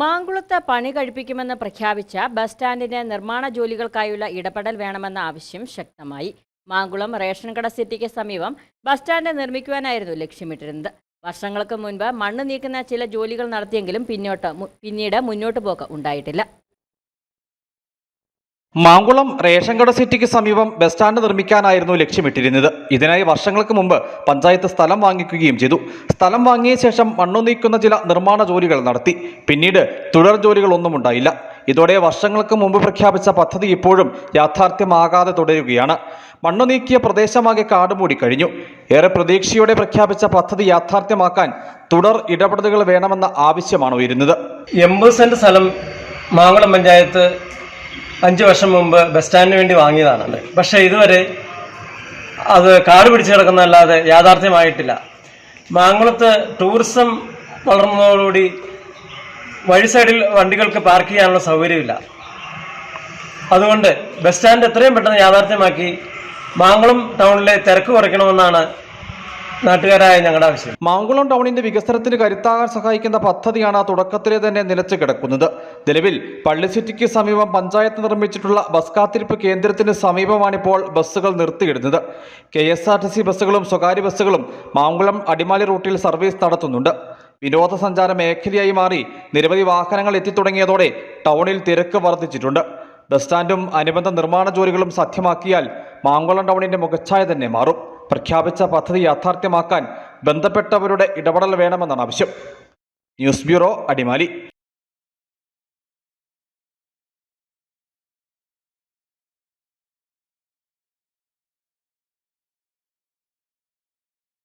മാങ്കുളത്ത് പണി കഴിപ്പിക്കുമെന്ന് പ്രഖ്യാപിച്ച ബസ് സ്റ്റാൻഡിന് നിർമ്മാണ ജോലികൾക്കായുള്ള ഇടപെടൽ വേണമെന്ന ആവശ്യം ശക്തമായി. മാങ്കുളം റേഷൻ കട സിറ്റിക്ക് സമീപം ബസ് സ്റ്റാൻഡ് നിർമ്മിക്കുവാനായിരുന്നു ലക്ഷ്യമിട്ടിരുന്നത്. വർഷങ്ങൾക്ക് മുൻപ് മണ്ണ് നീക്കുന്ന ചില ജോലികൾ നടത്തിയെങ്കിലും പിന്നോട്ട് പിന്നീട് മുന്നോട്ട് പോക്ക് ഉണ്ടായിട്ടില്ല. മാങ്കുളം റേഷൻ കട സിറ്റിക്ക് സമീപം ബസ് സ്റ്റാൻഡ് നിർമ്മിക്കാനായിരുന്നു ലക്ഷ്യമിട്ടിരുന്നത്. ഇതിനായി വർഷങ്ങൾക്ക് മുമ്പ് പഞ്ചായത്ത് സ്ഥലം വാങ്ങിക്കുകയും ചെയ്തു. സ്ഥലം വാങ്ങിയ ശേഷം മണ്ണു നീക്കുന്ന ചില നിർമ്മാണ ജോലികൾ നടത്തി. പിന്നീട് തുടർ ജോലികളൊന്നും ഉണ്ടായില്ല. ഇതോടെ വർഷങ്ങൾക്ക് മുമ്പ് പ്രഖ്യാപിച്ച പദ്ധതി ഇപ്പോഴും യാഥാർത്ഥ്യമാകാതെ തുടരുകയാണ്. മണ്ണു നീക്കിയ പ്രദേശമാകെ കാടുമൂടി കഴിഞ്ഞു. ഏറെ പ്രതീക്ഷയോടെ പ്രഖ്യാപിച്ച പദ്ധതി യാഥാർത്ഥ്യമാക്കാൻ തുടർ ഇടപെടലുകൾ വേണമെന്ന ആവശ്യമാണ് ഉയരുന്നത്. എൺപത് സെന്റ് സ്ഥലം മാങ്കുളം പഞ്ചായത്ത് അഞ്ച് വർഷം മുമ്പ് ബസ് സ്റ്റാൻഡിന് വേണ്ടി വാങ്ങിയതാണ് പക്ഷേ ഇതുവരെ അത് കാട് പിടിച്ചു കിടക്കുന്നതല്ലാതെ യാഥാർത്ഥ്യമായിട്ടില്ല. മാങ്കുളത്ത് ടൂറിസം വളർന്നതോടുകൂടി വഴി സൈഡിൽ വണ്ടികൾക്ക് പാർക്ക് ചെയ്യാനുള്ള സൗകര്യമില്ല. അതുകൊണ്ട് ബസ് സ്റ്റാൻഡ് എത്രയും പെട്ടെന്ന് യാഥാർത്ഥ്യമാക്കി മാങ്കുളം ടൗണിലെ തിരക്ക് കുറയ്ക്കണമെന്നാണ് നാട്ടുകാരായ ഞങ്ങളുടെ ആവശ്യം. മാങ്കുളം ടൗണിന്റെ വികസനത്തിന് കരുത്താകാൻ സഹായിക്കുന്ന പദ്ധതിയാണ് തുടക്കത്തിലെ തന്നെ നിലച്ചു കിടക്കുന്നത്. നിലവിൽ പള്ളി സിറ്റിക്ക് സമീപം പഞ്ചായത്ത് നിർമ്മിച്ചിട്ടുള്ള ബസ് കാത്തിരിപ്പ് കേന്ദ്രത്തിന് സമീപമാണിപ്പോൾ ബസ്സുകൾ നിർത്തിയിടുന്നത്. K S R T C ബസ്സുകളും സ്വകാര്യ ബസ്സുകളും മാങ്കുളം അടിമാലി റൂട്ടിൽ സർവീസ് നടത്തുന്നുണ്ട്. വിനോദസഞ്ചാര മേഖലയായി മാറി നിരവധി വാഹനങ്ങൾ എത്തിത്തുടങ്ങിയതോടെ ടൗണിൽ തിരക്ക് വർദ്ധിച്ചിട്ടുണ്ട്. ബസ് സ്റ്റാൻഡും അനുബന്ധ നിർമ്മാണ ജോലികളും സത്യമാക്കിയാൽ മാങ്കുളം ടൗണിന്റെ മുഖച്ഛായ തന്നെ മാറും. പ്രഖ്യാപിച്ച പദ്ധതി യാഥാർത്ഥ്യമാക്കാൻ ബന്ധപ്പെട്ടവരുടെ ഇടപെടൽ വേണമെന്നാണ് ആവശ്യം. News bureau Adimali.